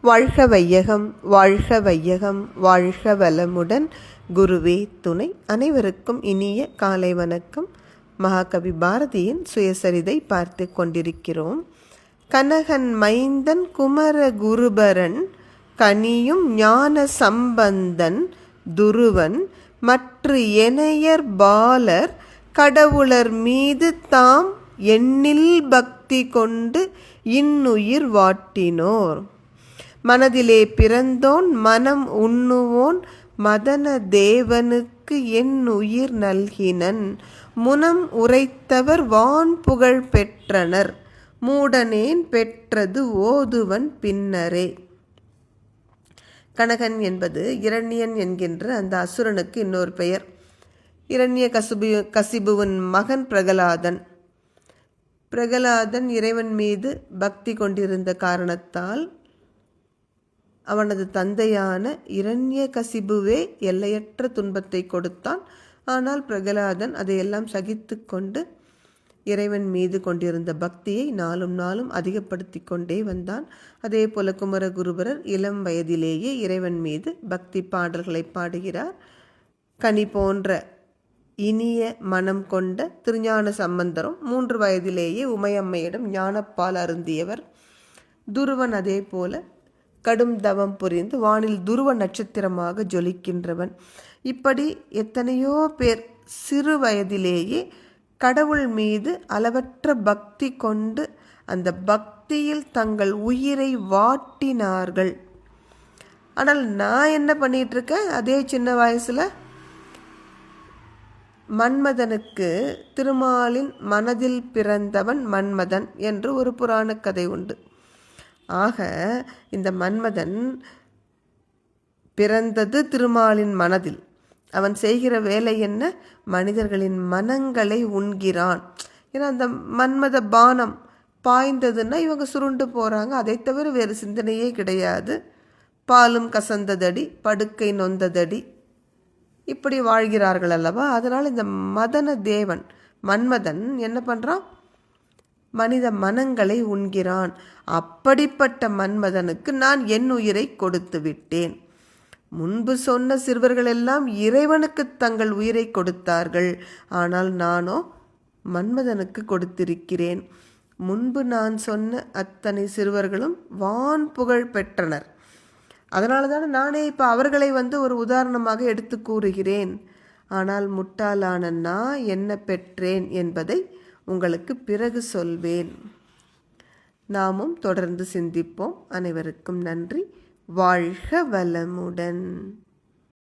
வாழ்க வையகம் வாழ்க வையகம் வாழ்க வளமுடன். குருவே துணை அனைவருக்கும் இனிய காலை வணக்கம். மகாகவி பாரதியின் சுயசரிதை பார்த்து கொண்டிருக்கிறோம். கனகன் மைந்தன் குமர குருபரன் கனியும் ஞான சம்பந்தன் துருவன் மற்ற எனையர் பாலர் கடவுளர் மீது தாம் எண்ணில் பக்தி கொண்டு இன்னுயிர் வாட்டினோர். மனதிலே பிறந்தோன் மனம் உண்ணுவோன் மதன தேவனுக்கு என் உயிர் நல்கினன். முனம் உரைத்தவர் வான் புகழ் பெற்றனர். மூடனேன் பெற்றது ஓதுவன் பின்னரே. கனகன் என்பது இரண்யன் என்கின்ற அந்த அசுரனுக்கு இன்னொரு பெயர். இரண்ய கசுபு கசிபுவின் மகன் பிரகலாதன். பிரகலாதன் இறைவன் மீது பக்தி கொண்டிருந்த காரணத்தால் அவனது தந்தையான இரண்ய கசிபுவே எல்லையற்ற துன்பத்தை கொடுத்தான். ஆனால் பிரகலாதன் அதையெல்லாம் சகித்து கொண்டு இறைவன் மீது கொண்டிருந்த பக்தியை நாளும் நாளும் அதிகப்படுத்தி கொண்டே வந்தான். அதே போல குமரகுருபரர் இளம் வயதிலேயே இறைவன் மீது பக்தி பாடல்களை பாடுகிறார். கனி போன்ற இனிய மனம் கொண்ட திருஞான சம்பந்தரும் மூன்று வயதிலேயே உமையம்மையிடம் ஞானப்பால் அருந்தியவர். துருவன் அதே போல கடும் தவம் புரிந்து வானில் துருவ நட்சத்திரமாக ஜொலிக்கின்றவன். இப்படி எத்தனையோ பேர் சிறு வயதிலேயே கடவுள் மீது அளவற்ற பக்தி கொண்டு அந்த பக்தியில் தங்கள் உயிரை வாட்டினார்கள். ஆனால் நான் என்ன பண்ணிட்டு இருக்கேன் அதே சின்ன வயசில் மன்மதனுக்கு திருமாலின் மனதில் பிறந்தவன் மன்மதன் என்று ஒரு புராண கதை உண்டு. ஆக இந்த மன்மதன் பிறந்தது திருமாலின் மனதில். அவன் செய்கிற வேலை என்ன? மனிதர்களின் மனங்களை உண்கிறான். ஏன்னா அந்த மன்மத பானம் பாய்ந்ததுன்னா இவங்க சுருண்டு போகிறாங்க அதை தவிர வேறு சிந்தனையே கிடையாது. பாலும் கசந்ததடி படுக்கை நொந்ததடி. இப்படி வாழ்கிறார்கள் அல்லவா? அதனால் இந்த மதன தேவன் மன்மதன் என்ன பண்ணுறான் மனித மனங்களை உண்கிறான். அப்படிப்பட்ட மன்மதனுக்கு நான் என் உயிரை கொடுத்து விட்டேன். முன்பு சொன்ன சிறுவர்கள் எல்லாம் இறைவனுக்கு தங்கள் உயிரை கொடுத்தார்கள். ஆனால் நானோ மன்மதனுக்கு கொடுத்திருக்கிறேன். முன்பு நான் சொன்ன அத்தனை சிறுவர்களும் வான் புகழ் பெற்றனர். அதனால தானே நானே இப்போ அவர்களை வந்து ஒரு உதாரணமாக எடுத்து கூறுகிறேன். ஆனால் முட்டாளான நான் என்ன பெற்றேன் என்பதை உங்களுக்கு பிறகு சொல்வேன். நாமும் தொடர்ந்து சிந்திப்போம். அனைவருக்கும் நன்றி. வாழ்க வளமுடன்.